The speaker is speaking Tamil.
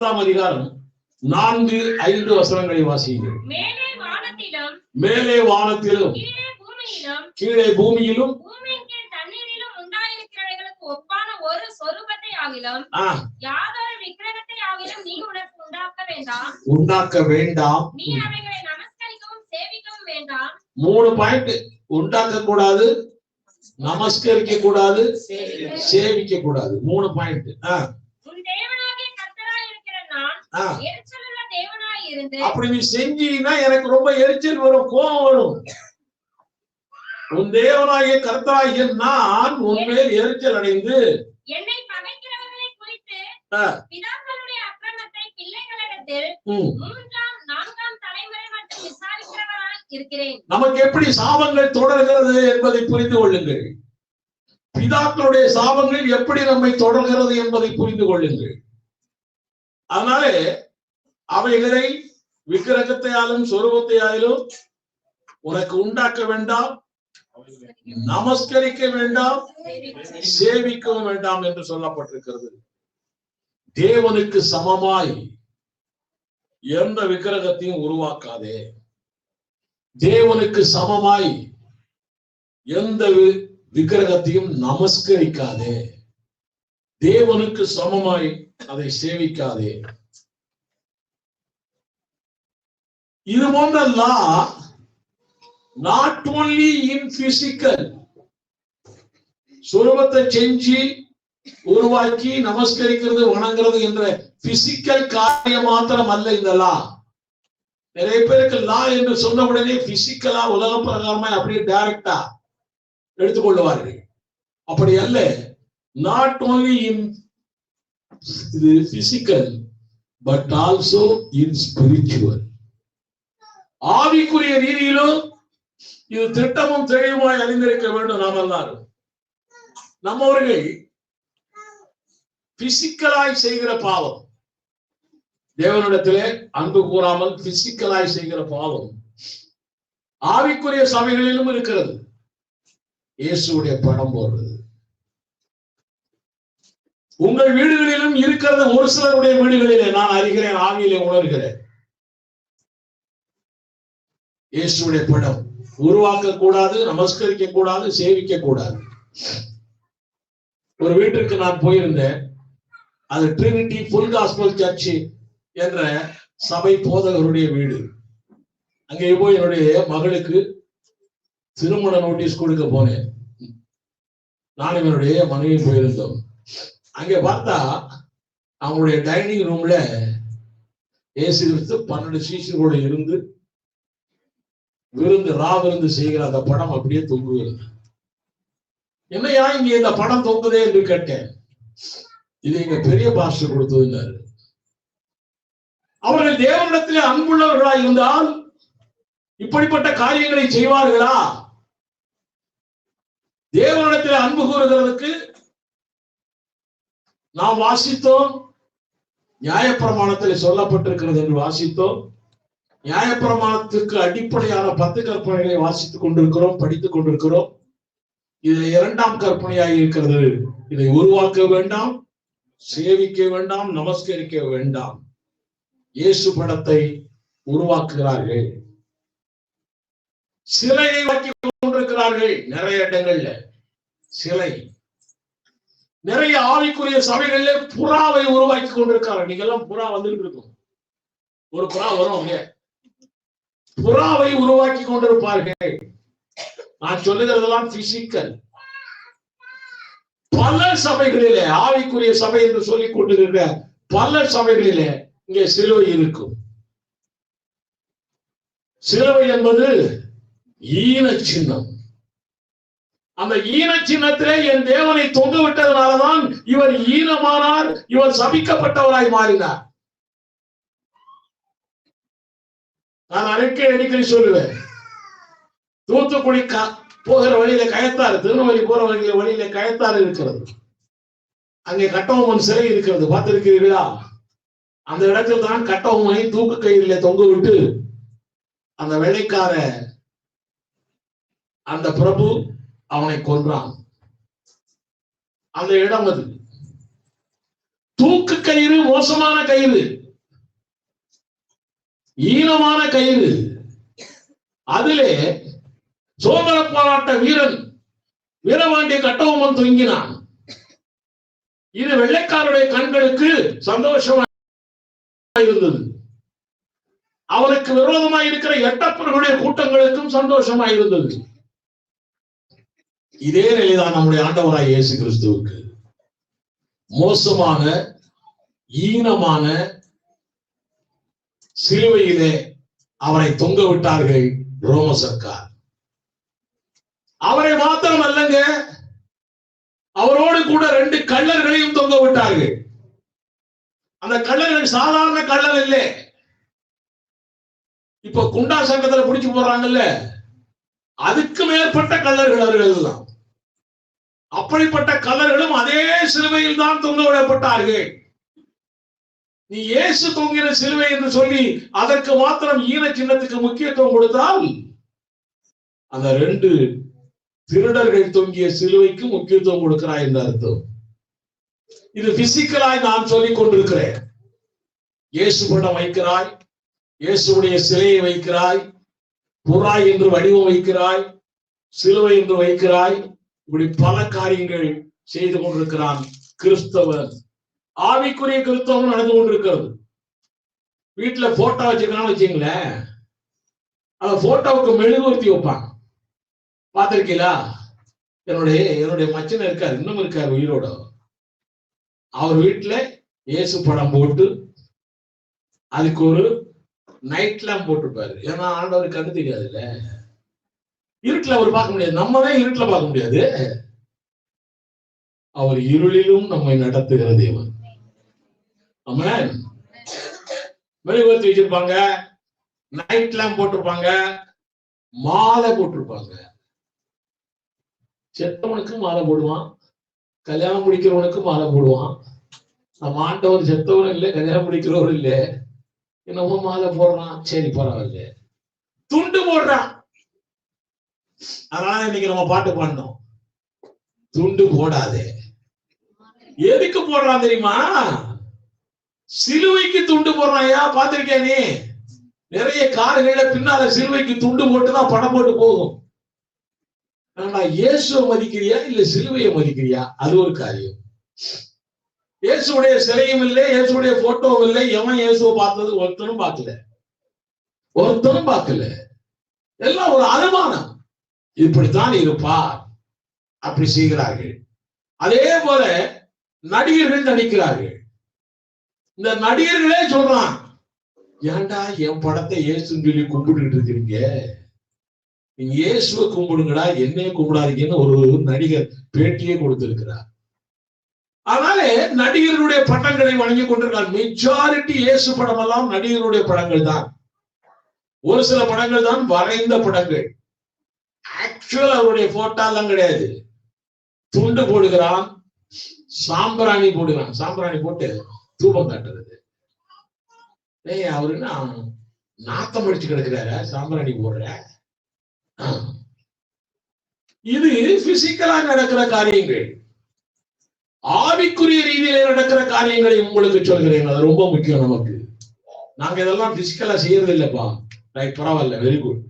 பதினோராம் அதிகாரம் நான்கு ஐந்து வசனங்களை வாசியுங்கள். மேலே வானத்திலும் கீழே பூமியிலும் கீழே பூமியிலும் பூமியின் கீழ் தண்ணீரிலும் உண்டாயிருக்கிறவைகளுக்கு ஒப்பான ஒரு சொரூபத்தை ஆகிலும் ஆ, யாதொரு விக்கிரகத்தை ஆகிலும் நீ உனக்கு உண்டாக்க வேண்டாம். உண்டாக்க வேண்டாம். நீ அவைகளை நமஸ்கரிக்கவும் சேவிக்கவும் வேண்டாம். மூணு பாயிண்ட் உண்டாக்க கூடாது நமஸ்கரிக்க கூடாது சேவிக்க கூடாது. மூணு பாயிண்ட் உன் அப்படி நீ செஞ்சீங்கன்னா எனக்கு ரொம்ப எரிச்சல் வரும் கோபம் வரும். உன் தேவனாகிய கர்த்தராகிய நான் உன்மேல் எரிச்சல் அடைந்து என்னை பகைக்கிறவர்களை குறித்து ஆ. பிதாக்களுடைய அக்கிரமத்தை பிள்ளைகளிடத்தில் ம், மூன்றாம் நான்காம் தலைமுறை மட்டும் விசாரிக்கிறவராய் இருக்கிறேன். நமக்கு எப்படி சாபங்கள் தொடர்கிறது என்பதை புரிந்து கொள்ளுங்கள். பிதாக்களுடைய சாபங்கள் எப்படி நம்மை தொடர்கிறது என்பதை புரிந்து கொள்ளுங்கள். அதனாலே அவைகளை விக்கிரகத்தையாலும் சொருபத்தையாலும் உனக்கு உண்டாக்க வேண்டாம் நமஸ்கரிக்க வேண்டாம் சேவிக்கவும் வேண்டாம் என்று சொல்லப்பட்டிருக்கிறது. தேவனுக்கு சமமாய் எந்த விக்கிரகத்தையும் உருவாக்காதே. தேவனுக்கு சமமாய் எந்த விக்கிரகத்தையும் நமஸ்கரிக்காதே. தேவனுக்கு சமமாய் அதை சேவிக்காதே இது போன்ற law not only in physical சுரூபத்தை செஞ்சு உருவாக்கி நமஸ்கரிக்கிறது வணங்குறது என்ற பிசிக்கல் காரியம் மாத்திரம் அல்ல இந்த லா நிறைய பேருக்கு லா என்று சொன்ன உடனே பிசிக்கலா உலக பிரகாரமா அப்படியே டைரக்டா எடுத்துக்கொள்வார்கள் அப்படி அல்ல. நாட் ஓன்லி இன் இது physical but also in spiritual ஆவிக்குரிய ரீதியிலும் இது திட்டமும் தெளிவுமாய் அறிந்திருக்க வேண்டும் நாம் எல்லாரும். நம்மவர்கள் பிசிக்கலாய் செய்கிற பாவம். தேவனிடத்திலே அன்பு கூறாமல் பிசிக்கலாய் செய்கிற பாவம். ஆவிக்குரிய சபைகளிலும் இருக்கிறது. இயேசுடைய படம் போடுறது. உங்கள் வீடுகளிலும் இருக்கிறது ஒரு சிலருடைய வீடுகளிலே. நான் அறிகிறேன் ஆவியிலே உணர்கிறேன். இயேசுடைய படம் உருவாக்க கூடாது நமஸ்கரிக்க கூடாது சேவிக்க கூடாது ஒரு வீட்டிற்கு நான் போயிருந்தேன். அது ட்ரினிட்டி புல் காஸ்பல் சர்ச்சு என்ற சபை போதகருடைய வீடு. அங்கே போய் என்னுடைய மகளுக்கு திருமண நோட்டீஸ் கொடுக்க போனேன். நானும் என்னுடைய மனைவி போயிருந்தோம். அங்கே பார்த்தா அவங்களுடைய டைனிங் ரூம்ல ஏசு கிறிஸ்து பன்னெண்டு சீசர்களோட இருந்து விருந்து ரா விருந்து செய்கிற அந்த படம் அப்படியே தொங்குகிறது. என்னையா இங்க இந்த படம் தொங்குதே என்று கேட்டேன். இது எங்க பெரிய பாஸ்டர் கொடுத்ததுன்னாரு அவர்கள் தேவனிடத்திலே அன்புள்ளவர்களா இருந்தால் இப்படிப்பட்ட காரியங்களை செய்வார்களா? தேவனிடத்தில் அன்பு கூறுகிறதுக்கு நாம் வாசித்தோம். நியாயப்பிரமாணத்தில் சொல்லப்பட்டிருக்கிறது என்று வாசித்தோம். நியாயப்பிரமாணத்துக்கு அடிப்படையான பத்து கற்பனைகளை வாசித்துக் கொண்டிருக்கிறோம் படித்துக் கொண்டிருக்கிறோம். இது இரண்டாம் கற்பனையாக இருக்கிறது. இதை உருவாக்க வேண்டாம் சேவிக்க வேண்டாம் நமஸ்கரிக்க வேண்டாம். இயேசு படத்தை உருவாக்குகிறார்கள். சிலையை வாக்கி கொண்டிருக்கிறார்கள் நிறைய இடங்கள்ல. சிலை. நிறைய ஆவிக்குரிய சபைகளிலே புறாவை உருவாக்கி கொண்டிருக்காங்க நீங்க எல்லாம் புறா வந்துட்டு இருக்கும் ஒரு புறா வரும் அவங்க புறாவை உருவாக்கி கொண்டிருப்பார்கள். நான் சொல்லுகிறதெல்லாம் பிசிக்கல் பல சபைகளிலே ஆவிக்குரிய சபை என்று சொல்லிக் கொண்டிருக்கிற பல சபைகளிலே இங்கே சிலுவை இருக்கும். சிலுவை என்பது ஈன சின்னம் அந்த ஈன சின்னத்திலே என் தேவனை ஈனமானார் இவர் சபிக்கப்பட்டவராய் மாறினார். நான் அடிக்கடி அடிக்கடி சொல்லுவேன். தூத்துக்குடி போகிற வழியில கயத்தாறு திருநெல்வேலி போற வழியில வழியில கயத்தாறு இருக்கிறது. அங்கே கட்டபொம்மன் சிலை இருக்கிறது. பார்த்திருக்கிறீர்களா? அந்த இடத்தில் தான் கட்டபொம்மனை தூக்கு கயிறில தொங்க விட்டு அந்த வேலைக்கார அந்த பிரபு அவனை கொன்றான். அந்த இடம் அது. தூக்கு கயிறு மோசமான கயிறு. ஈனமான கயிறு. அதிலே சுதந்திர போராட்ட வீரன் வீரபாண்டிய கட்டபொம்மன் தொங்கினான். இது வெள்ளைக்காரருடைய கண்களுக்கு சந்தோஷமா இருந்தது. அவருக்கு விரோதமாக இருக்கிற எட்டப்பர்களுடைய கூட்டங்களுக்கும் சந்தோஷமா இருந்தது. இதே நிலைதான் நம்முடைய ஆண்டவராய் இயேசு கிறிஸ்துவுக்கு. மோசமான ஈனமான சிலுவையிலே அவரை தொங்க விட்டார்கள் ரோம சர்க்கார். அவரை மாத்திரம் அல்லங்க அவரோடு கூட ரெண்டு கள்ளர்களையும் தொங்க விட்டார்கள். அந்த கள்ளர்கள் சாதாரண கள்ளர் இல்லை இப்ப குண்டா சங்கத்துல பிடிச்சு போடுறாங்கல்ல அதுக்கு மேற்பட்ட கள்ளர்கள் அவர்கள் தான் அப்படிப்பட்ட கலர்களும் அதே சிலுவையில் தான் தொங்க விடப்பட்டார்கள். நீ இயேசு தொங்கின சிலுவை என்று சொல்லி அதற்கு மாத்திரம் ஈன சின்னத்துக்கு முக்கியத்துவம் கொடுத்தால் அந்த ரெண்டு திருடர்கள் தொங்கிய சிலுவைக்கு முக்கியத்துவம் கொடுக்கிறாய் என்று அர்த்தம். இது பிசிக்கலாய் நான் சொல்லிக் கொண்டிருக்கிறேன். இயேசு படம் வைக்கிறாய் இயேசுடைய சிலையை வைக்கிறாய் புறா என்று வடிவம் வைக்கிறாய் சிலுவை என்று வைக்கிறாய் இப்படி பல காரியங்கள் செய்து கொண்டிருக்கிறான் கிறிஸ்தவர் ஆவிக்குரிய கிறிஸ்தவம் நடந்து கொண்டிருக்கிறது. வீட்டுல போட்டோ வச்சிருக்கான்னு வச்சுங்களேன். அந்த போட்டோவுக்கு மெழுகுவர்த்தி வைப்பாங்க. பார்த்திருக்கீங்களா? என்னுடைய என்னுடைய மச்சன் இருக்காரு இன்னும் இருக்காரு உயிரோட. அவர் வீட்டுல இயேசு படம் போட்டு அதுக்கு ஒரு நைட் லேம்ப் போட்டிருப்பாரு. ஏன்னா ஆண்டவர் கண்ணு தெரியாதுல்ல. இருட்டுல அவர் பார்க்க முடியாது. நம்ம தான் இருட்டுல பார்க்க முடியாது. அவர் இருளிலும் நம்மை நடத்துகிற தேவன். ஆமென் வச்சிருப்பாங்க. நைட் லேம்ப் போட்டிருப்பாங்க. மாலை போட்டிருப்பாங்க. செத்தவனுக்கு மாலை போடுவான். கல்யாணம் முடிக்கிறவனுக்கு மாலை போடுவான். நம்ம ஆண்டவர் செத்தவனும் இல்லை கல்யாணம் முடிக்கிறவரும் இல்லை. என்னமோ மாலை போடுறான். சரி பரவாயில்ல. துண்டு போடுறான். அதனால இன்னைக்கு நம்ம பாட்டு பாடணும். துண்டு போடாதே. எதுக்கு போடுறான் தெரியுமா? சிலுவைக்கு துண்டு போடுறாயா ஐயா பாத்திருக்கியா நீ? நிறைய கார்கள பின்னால சிலுவைக்கு துண்டு போட்டுதான் படம் போட்டு போகும். ஆனா இயேசுவை மதிக்கிறியா இல்ல சிலுவையை மதிக்கிறியா? அது ஒரு காரியம். இயேசுடைய சிலையும் இல்லை இயேசுடைய போட்டோவும் இல்லை. எவன் இயேசுவை பார்த்தது? ஒருத்தனும் பார்க்கல. ஒருத்தனும் பார்க்கல. எல்லாம் ஒரு அனுமானம். இப்படித்தான் இருப்பார் அப்படி செய்கிறார்கள். அதே போல நடிகர்கள் நடிக்கிறார்கள். இந்த நடிகர்களே சொல்றான் ஏண்டா என் படத்தை இயேசுன்னு சொல்லி கும்பிட்டுட்டு இருக்கிறீங்க? நீங்க இயேசுவை கும்பிடுங்கடா என்னைய கும்பிடாதீங்கன்னு ஒரு நடிகர் பேட்டியே கொடுத்திருக்கிறார். அதனால நடிகர்களுடைய படங்களை வழங்கி கொண்டிருக்கார் மெஜாரிட்டி இயேசு படம் எல்லாம் நடிகருடைய படங்கள் தான். ஒரு சில படங்கள் தான் வரைந்த படங்கள். ஆக்சுவல் அவருடைய போட்டாலாம் எல்லாம் கிடையாது. துண்டு போடுகிறான் சாம்பிராணி போடுகிறான். சாம்பிராணி போட்டு தூபம் காட்டுறது. ஏய் அவரு என்ன நாத்தம் அடிச்சு கிடக்குறாரு? சாம்பிராணி போடுற? இது பிசிக்கலா நடக்கிற காரியங்கள். ஆவிக்குரிய ரீதியில நடக்கிற காரியங்களை உங்களுக்கு சொல்கிறேன். அது ரொம்ப முக்கியம் நமக்கு. நாங்க இதெல்லாம் பிசிக்கலா செய்யறது இல்லப்பா ரைட் பரவாயில்ல வெரி குட்